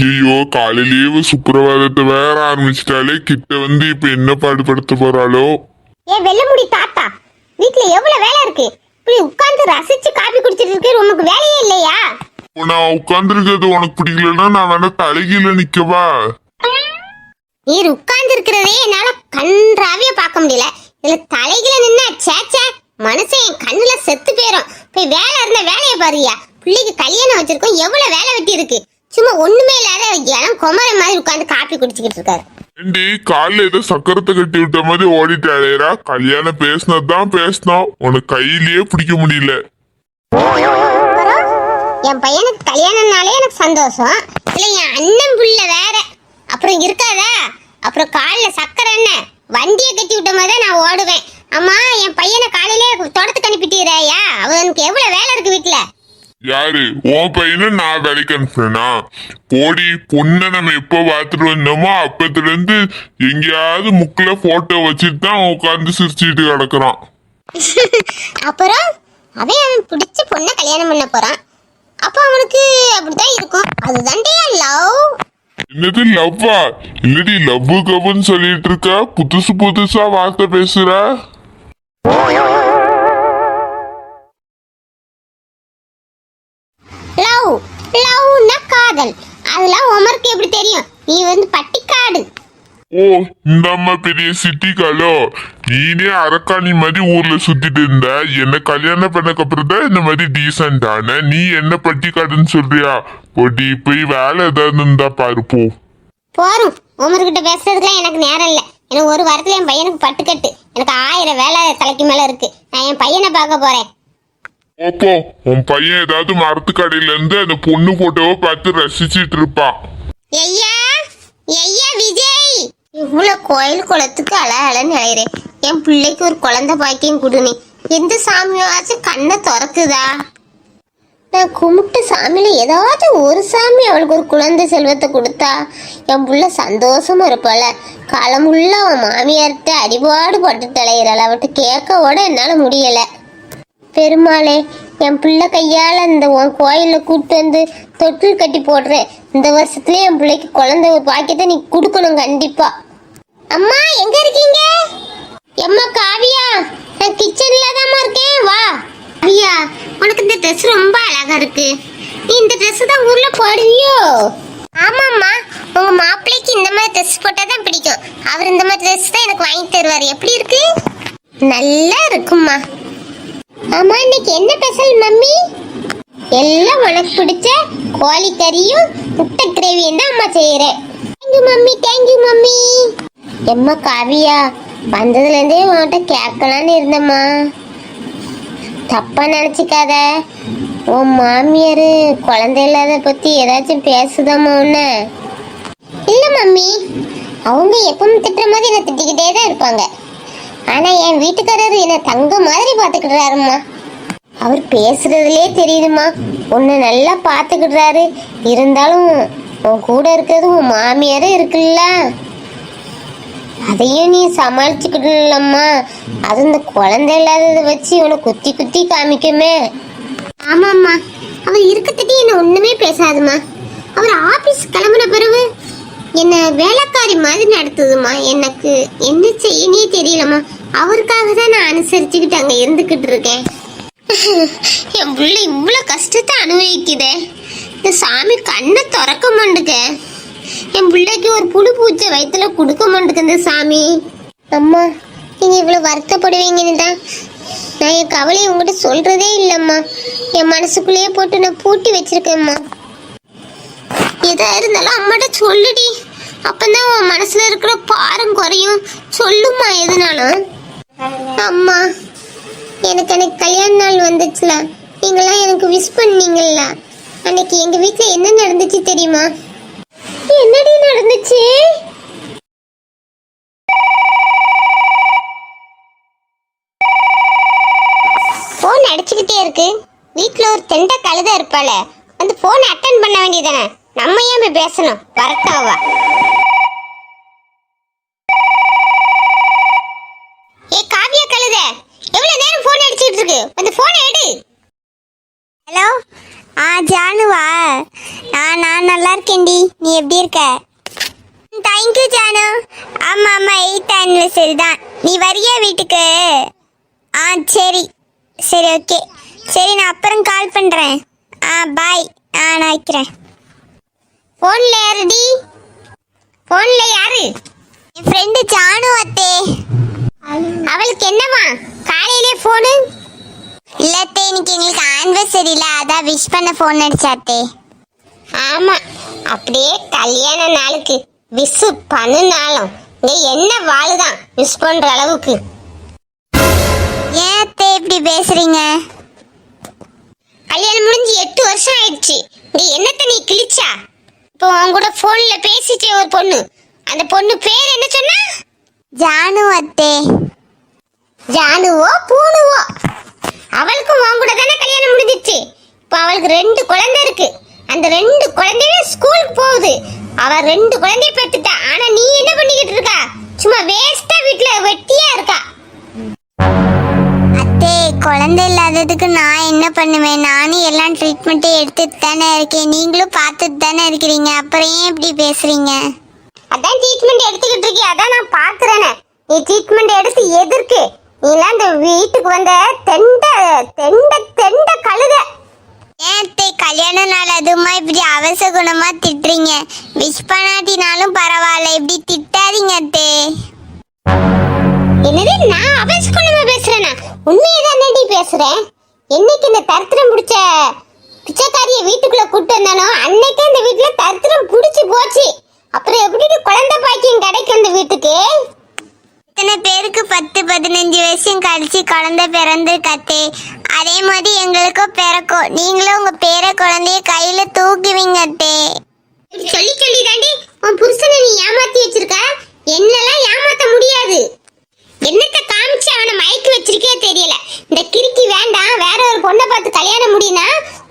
ஐயோ காலையிலேயே சுப்பிரவாதத்தை வேற ஆரம்பிச்சிட்டாலே கிட்ட வந்து இப்ப என்ன பாடுபடுத்த போறாளோ? ஏ வெள்ளமுடி தாத்தா வீட்ல எவ்வளவு வேலை இருக்கு? இப்படி உட்கார்ந்து ரசிச்சு காபி குடிச்சிட்டு இருக்கு உனக்கு வேலையே இல்லையா? நான் உட்கார்ந்துருக்கிறது உனக்கு பிடிக்கலன்னா நான் வேணா தலைகீழ நிக்கவா நீர் உட்கார்ந்து இருக்கிறதே என்னால கன்றாவிய பார்க்க முடியல. இதுல தலைகில நின்னா சேச்சே மனுஷன் கண்ணுல செத்து போயிரும். போய் வேலை இருந்த வேலையை பாருயா பிள்ளைக்கு கல்யாணம் வச்சிருக்கோம் எவ்வளவு வேலை வெட்டி இருக்கு சும்மா ஒண்ணுமே இல்லாத இளம் குமர மாதிரி உட்கார்ந்து காப்பி குடிச்சுக்கிட்டு இருக்காரு. ஏண்டி காலில் ஏதோ சக்கரத்தை கட்டி விட்ட மாதிரி ஓடிட்டாளேரா கல்யாணம் பேசினதுதான் பேசினோம். உனக்கு கையிலேயே பிடிக்க முடியல. என் பையனுக்கு கல்யாணம்னாலே எனக்கு சந்தோஷம். இல்ல என் அண்ணன் புள்ள வேற. அப்புறம் இருக்காதா? அப்புறம் காலில் சக்கரை என்ன? வண்டியை கட்டி விட்ட மாதிரி தான் நான் ஓடுவேன். அம்மா என் பையனை காலையிலே தோட்டத்துக்கு அனுப்பிட்டீராயா அவனுக்கு எவ்வளவு வேலை இருக்கு வீட்டுல யாரு? உன் பையனை நான் வேலைக்கு அனுப்புறேனா? போடி பொண்ணை நம்ம எப்போ பார்த்துட்டு வந்தோமோ அப்பத்துல இருந்து எங்கேயாவது முக்குல போட்டோ வச்சுட்டு தான் உட்காந்து சிரிச்சுட்டு கிடக்குறான். அப்புறம் அவன் அவன் பிடிச்ச பொண்ணை கல்யாணம் பண்ண போறான். அப்போ அவனுக்கு அப்படித்தான் இருக்கும். அதுதான்டே லவ் என்னது லவ்வா இல்லடி லவ்வு கவ்வுன்னு சொல்லிட்டு இருக்க? புதுசு புதுசா வார்த்தை பேசுற? அதெல்லாம் உமருக்கு எப்படி தெரியும்? நீ வந்து பட்டிக்காடு. ஓ இந்த அம்மா பெரிய சிட்டிக்காலோ நீனே அரக்காணி மாதிரி ஊர்ல சுத்திட்டு இருந்த. என்ன கல்யாணம் பண்ணக்கு அப்புறம் தான் இந்த மாதிரி டீசென்ட் ஆன. நீ என்ன பட்டிக்காடுன்னு சொல்றியா? பொடி போய் வேலை ஏதாவது இருந்தா பாரு போ. போரும் உமர்கிட்ட பேசுறதுக்குலாம் எனக்கு நேரம் இல்லை. எனக்கு ஒரு வாரத்துல என் பையனுக்கு பட்டுக்கட்டு. எனக்கு ஆயிரம் வேலை தலைக்கு மேல இருக்கு. நான் என் பையனை பார்க்க போறேன். ஓப்போ உன் பையன் ஏதாவது மரத்து கடையில இருந்து அந்த பொண்ணு போட்டோவை பார்த்து ரசிச்சிட்டு இருப்பான் ஐயா ஐயா விஜய். இவ்வளோ கோயில் குளத்துக்கு அழகலன்னு அலையிறேன் என் பிள்ளைக்கு ஒரு குழந்தை பாக்கியம் கொடுனே எந்த சாமியாச்சும் கண்ணை திறக்குதா? நான் கும்பிட்ட சாமியில ஏதாவது ஒரு சாமி அவளுக்கு ஒரு குழந்தை செல்வத்தை கொடுத்தா என் புள்ள சந்தோஷமா இருப்பாள. காலமுள்ள அவன் மாமியார்கிட்ட அடிபாடு பட்டு தலையிறாள் அவட்ட கேட்கவோட என்னால் முடியலை. பெருமாளே என் பிள்ளை கையால் இந்த உன் கோயிலில் கூப்பிட்டு வந்து தொட்டில் கட்டி போடுறேன். இந்த வருஷத்துலேயே என் பிள்ளைக்கு குழந்தை ஒரு பாக்கியத்தை நீ கொடுக்கணும் கண்டிப்பா. அம்மா எங்க இருக்கீங்க? எம்மா காவியா நான் கிச்சன்ல தான் இருக்கேன். வா. காவியா உனக்கு இந்த ட்ரெஸ் ரொம்ப அழகா இருக்கு. நீ இந்த ட்ரெஸ் தான் ஊர்ல போடுவியோ? ஆமாம்மா உங்க மாப்பிள்ளைக்கு இந்த மாதிரி ட்ரெஸ் போட்டா தான் பிடிக்கும். அவர் இந்த மாதிரி ட்ரெஸ் தான் எனக்கு வாங்கி தருவார். எப்படி இருக்கு? நல்லா இருக்கும்மா. அம்மா இன்னைக்கு என்ன ஸ்பெஷல் மம்மி? எல்லாம் உனக்கு பிடிச்ச கோழி கறியும் முட்டை கிரேவியும் தான் அம்மா செய்யறேன் தேங்க்யூ மம்மி தேங்க்யூ மம்மி. எம்மா காவியா வந்ததுலேருந்தே உன்கிட்ட கேட்கலான்னு இருந்தம்மா. தப்பா நினச்சிக்காத. உன் மாமியார் குழந்தை இல்லாத பற்றி ஏதாச்சும் பேசுதாம்மா உன்ன. இல்லை மம்மி. அவங்க எப்பவும் திட்டுற மாதிரி என்னை திட்டிக்கிட்டே தான் இருப்பாங்க. ஆனா என் வீட்டுக்காரர் என்ன தங்க மாதிரி பாத்துக்கிடுறாருமா அவர் பேசுறதுலே தெரியுதுமா உன்னை நல்லா பாத்துக்கிடுறாரு இருந்தாலும் உன் கூட இருக்கிறது உன் மாமியாரே இருக்குல்ல. அதையும் நீ சமாளிச்சுக்கிடலம்மா. அது இந்த குழந்தை இல்லாததை வச்சு உன்னை குத்தி குத்தி காமிக்குமே. ஆமாம்மா. அவர் இருக்கத்திட்டு என்ன ஒண்ணுமே பேசாதுமா அவர் ஆபீஸ் கிளம்புன பிறகு என்ன வேலைக்காரி மாதிரி நடத்துதுமா எனக்கு? என்ன செய்யனே தெரியலம்மா. அவருக்காக தான் நான் அனுசரிச்சுக்கிட்டு அங்க இருந்துகிட்டு இருக்கேன். என் பிள்ளை இவ்வளோ கஷ்டத்தை அனுபவிக்குதே. இந்த சாமி கண்ணை திறக்க மாட்டுக்க என் பிள்ளைக்கு ஒரு புழு பூச்சை வயிற்றுல கொடுக்க மாட்டுக்கு இந்த சாமி. அம்மா நீங்க இவ்வளோ வருத்தப்படுவீங்கன்னு தான். நான் என் கவலையை உங்ககிட்ட சொல்றதே இல்லைம்மா. என் மனசுக்குள்ளேயே போட்டு நான் பூட்டி வச்சிருக்கேம்மா எதா இருந்தாலும் அம்மாட்ட சொல்லுடி. அப்பந்தான் உன் மனசுல இருக்கிற பாரம் குறையும். சொல்லுமா எதுனாலும். அம்மா எனக்கு அன்னைக்கு கல்யாண நாள் வந்துச்சுல. நீங்களாம் எனக்கு விஷ் பண்ணீங்கல்ல அன்னைக்கு எங்க வீட்டுல என்ன நடந்துச்சு தெரியுமா? என்னடி நடந்துச்சு? ஃபோன் அடிச்சுக்கிட்டே இருக்கு. வீட்டில் ஒரு தெண்ட கழுத இருப்பாள. அந்த போன் அட்டன் பண்ண வேண்டியதானே நம்ம ஏன் போய் பேசணும்? வரட்டாவா? ஏ காவியா கழுத எவ்வளவு நேரம் போன் அடிச்சிட்டு இருக்கு? அந்த போனை எடு. ஹலோ? ஆ ஜானுவா. நான் நான் நல்லா இருக்கேன்டி. நீ எப்படி இருக்க? Thank you Janu. ஆமாம் ஆமாம் எயித் ஆனிவர்சரி தான். நீ வரியா வீட்டுக்கு? ஆ சரி. சரி ஓகே சரி நான் அப்புறம் கால் பண்ணுறேன் ஆ பாய் ஆ நான் வைக்கிறேன். போன்ல யாருடி? போன்ல யாரு? என் ஃப்ரெண்டு ஜானு அத்தே. அவளுக்கு என்னவா காலையிலே போனு இல்லத்தே இன்னைக்கு எங்களுக்கு ஆனிவர்சரி அதான் விஷ் பண்ண ஃபோன் அடிச்சாத்தே ஆமா. அப்படியே கல்யாண நாளுக்கு விஷ் பண்ணுனாலும் இங்க என்ன வாழுதான் மிஸ் பண்ற அளவுக்கு. ஏன் இப்படி பேசுறீங்க? கல்யாணம் முடிஞ்சு எட்டு வருஷம் ஆயிடுச்சு. இங்க என்னத்த நீ கிழிச்சா? இப்போ உன் கூட போன்ல பேசிச்சே ஒரு பொண்ணு. அந்த பொண்ணு பேர் என்ன சொன்னா? ஜானு அத்தே. ஜானுவோ பூணுவோ அவளுக்கும் உன் கூட தானே கல்யாணம் முடிஞ்சிச்சு. இப்போ அவளுக்கு ரெண்டு குழந்தை இருக்கு. அந்த ரெண்டு குழந்தையும் ஸ்கூலுக்கு போகுது. அவ ரெண்டு குழந்தைய பெற்றுட்டா. ஆனா நீ என்ன பண்ணிக்கிட்டு இருக்கா? சும்மா வேஸ்டா வீட்ல வெட்டியா இருக்கா? குழந்தை இல்லாததுக்கு நான் என்ன பண்ணுவேன்? நானும் எல்லாம் ட்ரீட்மெண்ட்டே எடுத்துட்டு தானே இருக்கேன். நீங்களும் பார்த்துட்டு தானே இருக்கிறீங்க. அப்புறம் ஏன் இப்படி பேசுறீங்க? அதான் ட்ரீட்மெண்ட் எடுத்துக்கிட்டு இருக்கி. அதான் நான் பாக்குறேனே நீ ட்ரீட்மெண்ட் எடுத்து எதிர்க்கு. நீலாம் இந்த வீட்டுக்கு வந்த தெண்ட தெண்ட தெண்ட கழுத. ஏன் கல்யாண நாள் அதுமா இப்படி அவசகுணமா திட்டுறீங்க. விஷ் பண்ணாட்டினாலும் பரவாயில்ல. இப்படி திட்டாதீங்க அத்தே. என்னது? நான் பேசுறேனா உண்மையை தானேடி பேசுறேன் என்னைக்கு இந்த தரித்திரம் பிடிச்ச பிச்சைக்காரிய வீட்டுக்குள்ள கூட்டு வந்தானோ அன்னைக்கே இந்த வீட்டுல தரித்திரம் பிடிச்சு போச்சு. அப்புறம் எப்படி குழந்தை பாக்கியம் கிடைக்கும் இந்த வீட்டுக்கு? இத்தனை பேருக்கு பத்து பதினஞ்சு வருஷம் கழிச்சு குழந்தை பிறந்து கத்தே. அதே மாதிரி எங்களுக்கும் பிறக்கும். நீங்களும் உங்க பேர குழந்தைய கையில தூக்குவீங்க அத்தே. சொல்லி சொல்லி தாண்டி உன் புருஷனை நீ ஏமாத்தி வச்சிருக்க? என்னெல்லாம் ஏமாத்த முடியாது. என்னத்த காமிச்சு அவனை மயக்கி வச்சிருக்கே தெரியல. இந்த கிறுக்கி வேண்டாம் வேற ஒரு பொண்ணை பார்த்து கல்யாணம் முடியுனா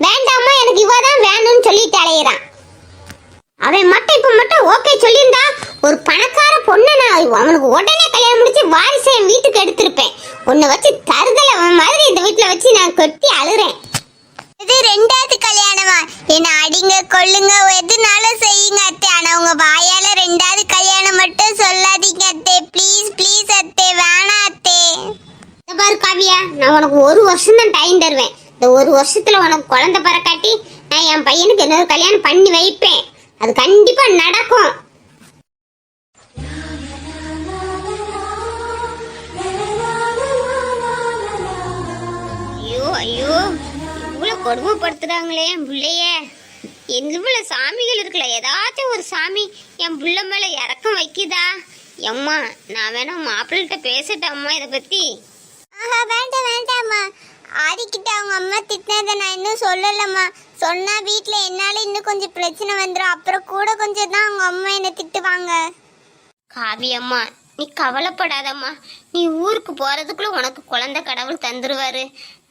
வேண்டாமா எனக்கு இவ தான் வேணும்னு சொல்லிட்டு அலையிறான். அவன் மட்டும் இப்ப மட்டும் ஓகே சொல்லியிருந்தா ஒரு பணக்கார பொண்ணை நான் அவனுக்கு உடனே கல்யாணம் முடிச்சு வாரிசை என் வீட்டுக்கு எடுத்திருப்பேன். உன்னை வச்சு தருதலை அவன் மாதிரி இந்த வீட்டில் வச்சு நான் கொட்டி அழுறேன். இது ரெண்டாவது கல்யாணமா? என்ன அடிங்க கொள்ளுங்க எதுனாலும் செய்யுங்க அத்தை. ஆனா உங்க வாயால ரெண்டாவது கல்யாணம் மட்டும் சொல்லாதீங்க அத்தை. ப்ளீஸ் ப்ளீஸ் அத்தை. வேணாம் அத்தை. இந்த பாரு காவியா நான் உனக்கு ஒரு வருஷம் தான் டைம் தருவேன். இந்த ஒரு வருஷத்துல உனக்கு குழந்தை பிறக்காட்டி நான் என் பையனுக்கு இன்னொரு கல்யாணம் பண்ணி வைப்பேன். அது கண்டிப்பா நடக்கும். ஐயோ ஐயோ. கொடுமைப்படுத்துறாங்களே என் பிள்ளைய. இவ்வளவு சாமிகள் இருக்குல்ல ஏதாச்சும் ஒரு சாமி என் புள்ள மேல இறக்கம் வைக்குதா? எம்மா நான் வேணா மாப்பிள்ளைகிட்ட பேசட்டாம்மா இதை பத்தி. ஆஹா வேண்டாம் வேண்டாம்மா ஆதிக்கிட்ட அவங்க அம்மா திட்டினதை நான் இன்னும் சொல்லலம்மா. சொன்னா வீட்ல என்னால இன்னும் கொஞ்சம் பிரச்சனை வந்துடும் அப்புறம் கூட கொஞ்சம் தான் அவங்க அம்மா என்னை திட்டுவாங்க. காவியம்மா நீ கவலைப்படாதம்மா. நீ ஊருக்கு போகிறதுக்குள்ளே உனக்கு குழந்தை கடவுள் தந்துடுவார்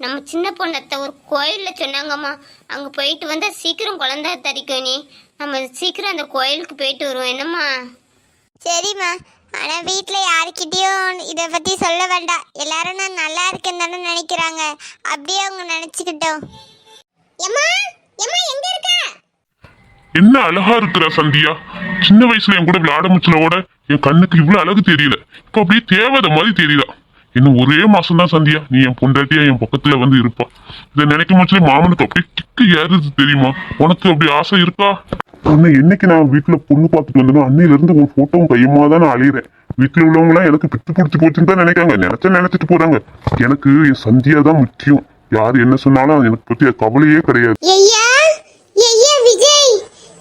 நம்ம சின்ன பொண்ணத்தை ஒரு கோயிலில் சொன்னாங்கம்மா. அங்கே போயிட்டு வந்தால் சீக்கிரம் குழந்தை தரிக்கும் நீ. நம்ம சீக்கிரம் அந்த கோயிலுக்கு போயிட்டு வருவோம். என்னம்மா? சரிம்மா. ஆனால் வீட்டில் யாருக்கிட்டேயும் இதை பற்றி சொல்ல வேண்டாம். எல்லாரும் நான் நல்லா இருக்கேன்னு தானே நினைக்கிறாங்க. அப்படியே அவங்க நினச்சிக்கிட்டோம். எம்மா எம்மா எங்கே இருக்க? என்ன அழகா இருக்கிற சந்தியா? சின்ன வயசுல என் கூட விளையாட முச்சலோட என் கண்ணுக்கு இவ்வளவு அழகு தெரியல. இப்ப அப்படியே தேவதை மாதிரி தெரியல இன்னும் ஒரே மாசம் தான் சந்தியா. நீ என் பொண்டாட்டியா என் பக்கத்துல வந்து இருப்பா. இதை நினைக்கும் போச்சுல மாமனுக்கு அப்படியே கிக்கு ஏறுது தெரியுமா? உனக்கு அப்படி ஆசை இருக்கா? உன்னை என்னைக்கு நான் வீட்டுல பொண்ணு பார்த்துட்டு வந்தனோ அன்னையில இருந்து உன் போட்டோவும் கையுமா தான் நான் அழியிறேன் வீட்டுல உள்ளவங்க எல்லாம் எனக்கு பித்து பிடிச்சி போச்சுன்னு தான் நினைக்காங்க. நினைச்சா நினைச்சிட்டு போறாங்க. எனக்கு என் சந்தியா தான் முக்கியம். யார் என்ன சொன்னாலும் எனக்கு பத்தி கவலையே கிடையாது ஐயா ஐயா விஜய்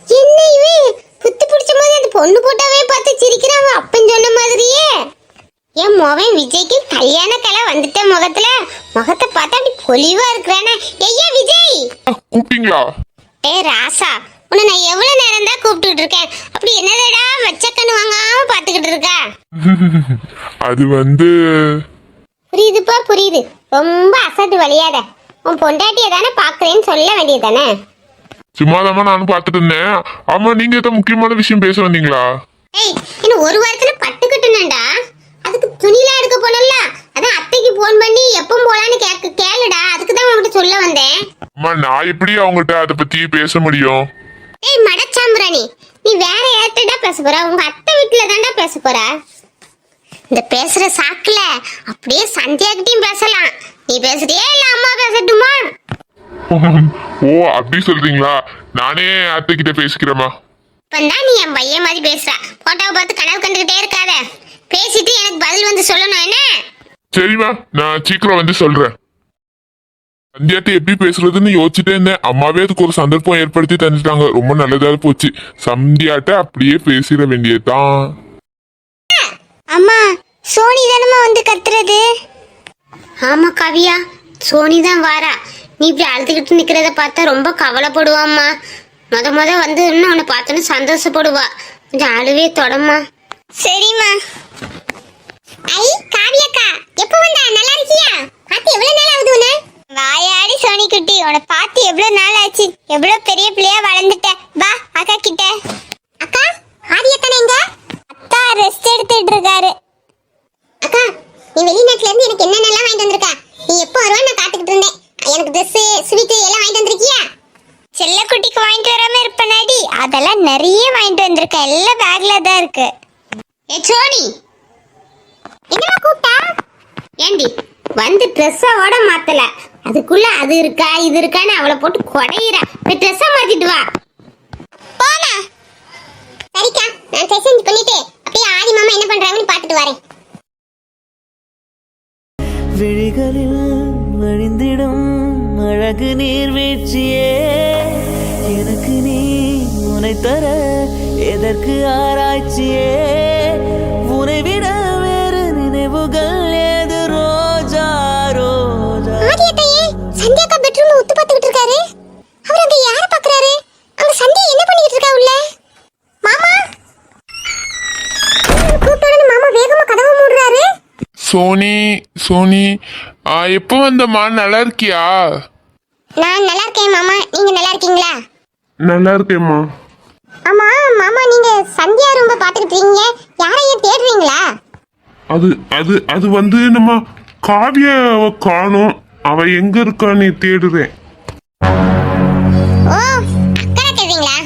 என்ன இவன் புத்து பிடிச்ச மாதிரி அந்த பொண்ணு போட்டாவே பார்த்து சிரிக்கிறாங்க. அப்பன் சொன்ன மாதிரியே. என் மோவன் விஜய்க்கு கல்யாண கலை வந்துட்ட முகத்துல முகத்தை பார்த்தா அப்படி பொலிவா இருக்கிறானே. ஐயா விஜய்? கூப்பிட்டீங்களா? ஏ ராசா உன்னை நான் எவ்வளவு நேரம் தான் கூப்பிட்டுட்டு இருக்கேன். அப்படி என்னடா வச்சக்கண்ணு வாங்காம பாத்துக்கிட்டு இருக்கா? அது வந்து புரியுதுப்பா புரியுது. ரொம்ப அசட்டு வழியாத. உன் பொண்டாட்டியை தானே பாக்குறேன்னு சொல்ல வேண்டியதானே சும்மாதாம்மா நானும் பார்த்துட்டு இருந்தேன். ஆமா நீங்க ஏதோ முக்கியமான விஷயம் பேச வந்தீங்களா? ஏய் இன்னும் ஒரு வாரத்துல பட்டு கட்டணும்டா அதுக்கு துணிலாம் எடுக்க போனல அதான் அத்தைக்கு ஃபோன் பண்ணி எப்போ போலான்னு கேட்க கேளுடா. அதுக்கு தான் உன்கிட்ட சொல்ல வந்தேன். அம்மா நான் எப்படி அவங்ககிட்ட அதை பத்தி பேச முடியும்? ஏய் மடச்சாம்பிராணி நீ வேற யார்கிட்டடா பேச போற? உங்க அத்தை வீட்டுல தான்டா பேச போற? இந்த பேசுற சாக்குல அப்படியே சந்தியாகிட்டையும் பேசலாம். நீ பேசுறியா இல்ல அம்மா பேசட்டுமா? ஓ அப்படி சொல்றீங்களா? நானே அத்தை கிட்ட பேசிக்கிறேம்மா நீ என் பையன் மாதிரி பேசுற. போட்டோவை பார்த்து கனவு கண்டுகிட்டே இருக்காத. பேசிட்டு எனக்கு பதில் வந்து சொல்லணும் என்ன? சரிம்மா நான் சீக்கிரம் வந்து சொல்றேன். சந்தியாட்ட எப்படி பேசுறதுன்னு யோசிச்சுட்டே இருந்தேன். அம்மாவே அதுக்கு ஒரு சந்தர்ப்பம் ஏற்படுத்தி தந்துட்டாங்க. ரொம்ப நல்லதா போச்சு. சந்தியாட்ட அப்படியே பேசிட வேண்டியதுதான். அம்மா சோனி தானம்மா வந்து கத்துறது? ஆமா கவியா. சோனி தான் வாரா. நீ இப்படி அழுதுகிட்டு நிக்கிறத பார்த்தா ரொம்ப கவலைப்படுவாம்மா. முத முத வந்து அவனை பார்த்தோன்னு சந்தோஷப்படுவா. கொஞ்சம் அழுவே தொடம்மா. சரிம்மா. ஐ காவியக்கா எப்போ வந்தா? நல்லா இருக்கியா? பார்த்து எவ்வளவு நாள் ஆகுது உன வாயாடி சோனி குட்டி உன பார்த்து எவ்வளவு நாள் ஆச்சு? எவ்வளவு பெரிய பிள்ளையா வளர்ந்துட்ட வா அக்கா கிட்ட அக்கா ஆரியத்தனை எங்க அத்தா ரெஸ்ட் எடுத்துட்டு இருக்காரு அக்கா நீ வெளிநாட்டுல இருந்து எனக்கு என்னென்னலாம் வாங்கிட்டு வந்திருக்கா நீ எப்போ வருவான்னு நான் காத்துக்கிட்டு இருந்தேன் எனக்கு ட்ரெஸ் ஸ்வீட் எல்லாம் வாங்கிட்டு வந்திருக்கியா செல்லக்குட்டிக்கு வாங்கிட்டு வராம இருப்பனாடி அதெல்லாம் நிறைய வாங்கிட்டு வந்திருக்கேன் எல்லாம் பேக்ல தான் இருக்கு. ஏ சோனி. என்னமா கூப்பிட்டா? ஏண்டி வந்து ட்ரெஸ்ஸோட மாத்தல. அதுக்குள்ள அது இருக்கா இது இருக்கான்னு அவளை போட்டு குடையிற. போய் ட்ரெஸ்ஸை மாத்திட்டு வா. போனா சரிக்கா நான் ட்ரெஸ் சேஞ்ச் பண்ணிட்டு அப்படியே ஆதி மாமா என்ன பண்றாங்கன்னு பார்த்துட்டு வரேன். விழிகளில் வழிந்திடும் அழகு நீர்வீழ்ச்சியே. உனை தர எதற்கு ஆராய்ச்சியே? உனை விட வேறு நினைவுகள் ஏது ரோஜா ரோஜா? சந்தியாக்கா பெட்ரூம்ல உத்து பார்த்துக்கிட்டு இருக்காரு. அவர் அங்க யார பாக்குறாரு? அங்க சந்தியா என்ன பண்ணிக்கிட்டு இருக்கா உள்ள? மாமா? கூப்பிட்ட மாமா வேகமா கதவை மூடுறாரு. சோனி சோனி ஆ, எப்போ வந்தம்மா நல்லா இருக்கியா? நான் நல்லா இருக்கேன் மாமா. நீங்க நல்லா இருக்கீங்களா? நல்லா இருக்கேம்மா. ஆமா மாமா நீங்க சந்தியா ரொம்ப பாத்துக்கிட்டு இருக்கீங்க யாரையும் தேடுறீங்களா? அது அது அது வந்து நம்ம காவிய காணோம். அவ எங்க இருக்கான்னு தேடுறேன் ஓ அக்கா தேடுறீங்களா?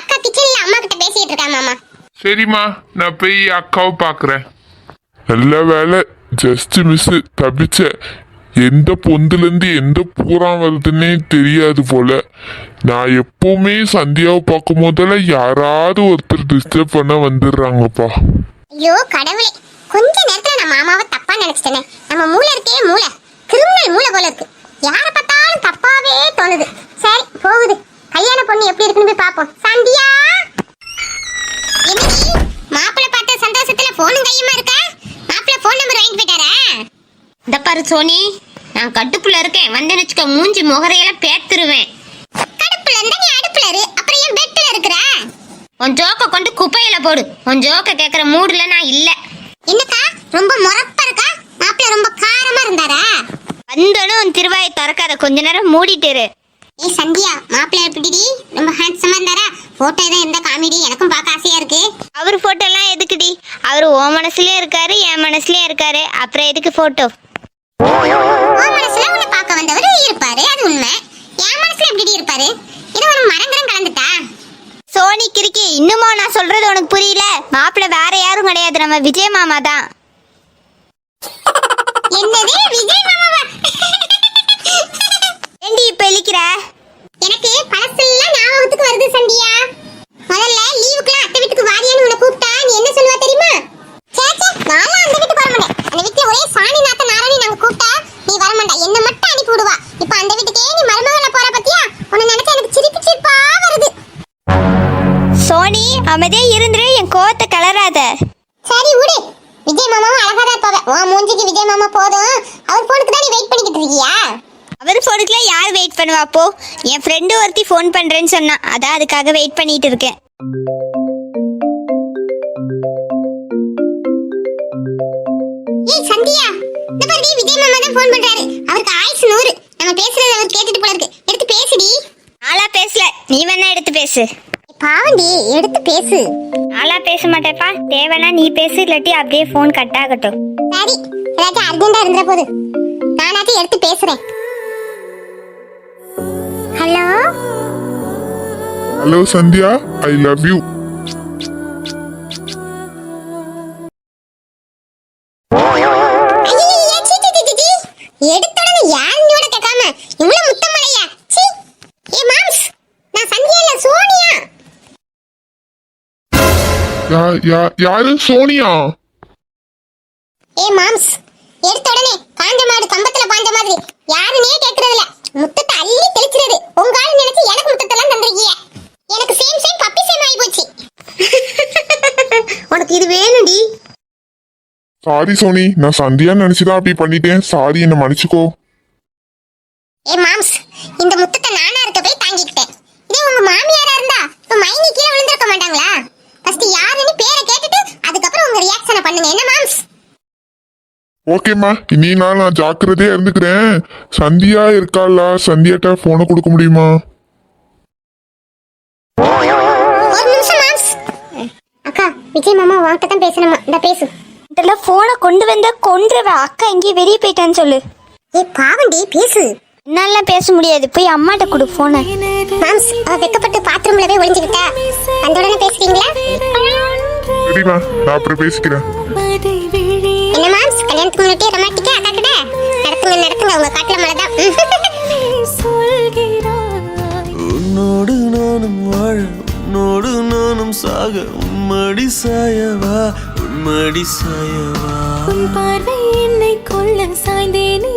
அக்கா கிச்சன்ல அம்மா கிட்ட பேசிட்டு இருக்கா மாமா? சரிம்மா நான் போய் அக்காவை பார்க்குறேன். நல்ல வேலை. ஜஸ்ட் மிஸ் தப்பிச்ச எந்த பொந்துலேருந்து எந்த பூரா வருதுன்னே தெரியாது போல. நான் எப்பவுமே சந்தியாவை பார்க்கும் போதெல்லாம் யாராவது ஒருத்தர் டிஸ்டர்ப் பண்ண வந்துடுறாங்கப்பா. ஐயோ கடவுளே. கொஞ்ச நேரத்துல நான் மாமாவை தப்பா நினைச்சிட்டேனே. நம்ம மூளை இருக்கே மூளை. கிரிமினல் மூளை போல இருக்கு. யார பார்த்தாலும் தப்பாவே தோணுது. சரி போகுது. கல்யாண பொண்ணு எப்படி இருக்குன்னு போய் பாப்போம் சந்தியா? மாப்பிள்ளை பார்த்த சந்தோஷத்துல போனும் கையுமா இருக்கா? மாப்பிள்ளை போன் நம்பர் வாங்கிட்டு போயிட்டாரா? இந்த பாரு சோனி. நான் கட்டுப்புல இருக்கேன். வந்து வச்சுக்க மூஞ்சி முகரையெல்லாம் பேத்துருவேன். கடுப்புல இருந்தா நீ அடுப்புல இரு. அப்புறம் ஏன் பெட்ல இருக்கிற? உன் ஜோக்க கொண்டு குப்பையில போடு. உன் ஜோக்க கேக்குற மூடுல நான் இல்ல. என்னக்கா? ரொம்ப முறப்பா இருக்கா? மாப்பிள்ள ரொம்ப காரமா இருந்தாரா? வந்தோன்னு உன் திருவாயை திறக்காத. கொஞ்ச நேரம் மூடிட்டு ஏய் சந்தியா மாப்பிள்ள எப்படிடி ரொம்ப ஹேண்ட்ஸமா இருந்தாரா? போட்டோ எதாவது இருந்தா காமிடி எனக்கும் பார்க்க ஆசையா இருக்கு. அவர் போட்டோ எல்லாம் எதுக்குடி? அவர் ஓ மனசுலயும் இருக்காரு என் மனசுலயும் இருக்காரு. அப்புறம் எதுக்கு போட்டோ உன் மனசுல உன்னை பார்க்க வந்தவர் இருப்பாரு அது உண்மை. என் மனசுல எப்படி இருப்பாரு? இது ஒரு மரங்கரம் கலந்துட்டா? சோனி கிறுக்கி இன்னுமா நான் சொல்றது உனக்கு புரியல. மாப்பிள்ளை வேற யாரும் கிடையாது நம்ம விஜய் மாமா தான். என்னது? விஜய் மாமாவா? ஏண்டி இப்ப இழிக்கிற எனக்கு பழசெல்லாம் ஞாபகத்துக்கு வருது சந்தியா. முதல்ல லீவுக்குலாம் அத்தை வீட்டுக்கு வாரியான்னு உன்னை கூப்பிட்டா நீ என்ன அப்போ என் ஃப்ரெண்டு ஒருத்தி ஃபோன் பண்றேன்னு சொன்னா. அதான் அதுக்காக வெயிட் பண்ணிட்டு இருக்கேன். ஏய் சந்தியா. இந்த பாருடி விஜய் மாமா தான் ஃபோன் பண்றாரு. அவருக்கு ஆயுசு நூறு. நம்ம பேசுறத அவர் கேட்டுட்டு போல இருக்கு. எடுத்து பேசுடி. ஆளா பேசல. நீ வேணா எடுத்து பேசு. பாவண்டி எடுத்து பேசு. ஆளா பேச மாட்டேப்பா. தேவைன்னா நீ பேசு இல்லாட்டி அப்படியே ஃபோன் கட் ஆகட்டும். சரி ஏதாச்சும் அர்ஜென்டா இருந்துற போது. நானாச்சும் எடுத்து பேசுறேன். Hello? Hello Sandhya I love you எடுத்த உடனே யாருன்னு கூட கேட்காம? இவ்வளவு முத்தமலையா? சீ. ஏ மாம்ஸ் நான் சந்தியா இல்ல சோனியா. யா யா யாரு? சோனியா? ஏ மாம்ஸ் எடுத்த உடனே காஞ்ச மாடு கம்பத்துல பாஞ்ச மாதிரி. யாருன்னே கேக்குறது இல்ல முத்தத்தை அள்ளி தெளிக்கிறது உங்க ஆளு நினைச்சு எனக்கு முத்தத்தெல்லாம் தந்திருக்கீங்க எனக்கு சேம் சேம் பப்பி சேம் ஆகி போச்சு. உனக்கு இது வேணும்டி. சாரி சோனி நான் சந்தியா நினைச்சுதான் அப்படி பண்ணிட்டேன். சாரி என்ன மன்னிச்சுக்கோ. ஏ மாம்ஸ் இந்த முத்தத்தை நானா இருக்க போய் தாங்கிக்கிட்டேன். இதே உங்க மாமியாரா இருந்தா இப்ப மைனி கீழே விழுந்திருக்க மாட்டாங்களா? ஃபர்ஸ்ட் யாருன்னு பேரை கேட்டுட்டு அதுக்கப்புறம் உங்க ரியாக்ஷனை பண்ணுங்க என்ன மாம்ஸ்? ஓகேம்மா இனி நான் நான் ஜாக்கிரதையா இருந்துக்கிறேன். சந்தியா இருக்காளா? சந்தியாட்ட போனை கொடுக்க முடியுமா? ஒரு நிமிஷம் மாம்ஸ் அக்கா விஜய் மாமா வாங்கிட்ட தான் பேசணுமா? இந்த பேசு. இதெல்லாம் போனை கொண்டு வந்தா கொன்றுவ. அக்கா எங்கேயும் வெளியே போயிட்டான்னு சொல்லு. ஏ பாவண்டி பேசு. என்னாலாம் பேச முடியாது. போய் அம்மாட்ட கொடு போனை மாம்ஸ் அவ வெக்கப்பட்டு பாத்ரூம்ல போய் ஒளிஞ்சுக்கிட்டா? அந்த உடனே பேசுறீங்களா? சரிம்மா நான் அப்புறம் பேசிக்கிறேன். என்ன மாம்ஸ் கல்யாணத்துக்கு முன்னாடி ரொமாட்டிக்கா அக்கா கிட்ட? நடத்துங்க நடத்துங்க உங்க காட்டுல மழை தான். உன்னோடு நானும் வாழ உன்னோடு நானும் சாக உன்மடி சாயவா உன்மடி சாயவா? உன் பார்வை என்னை கொள்ள சாய்ந்தே நீ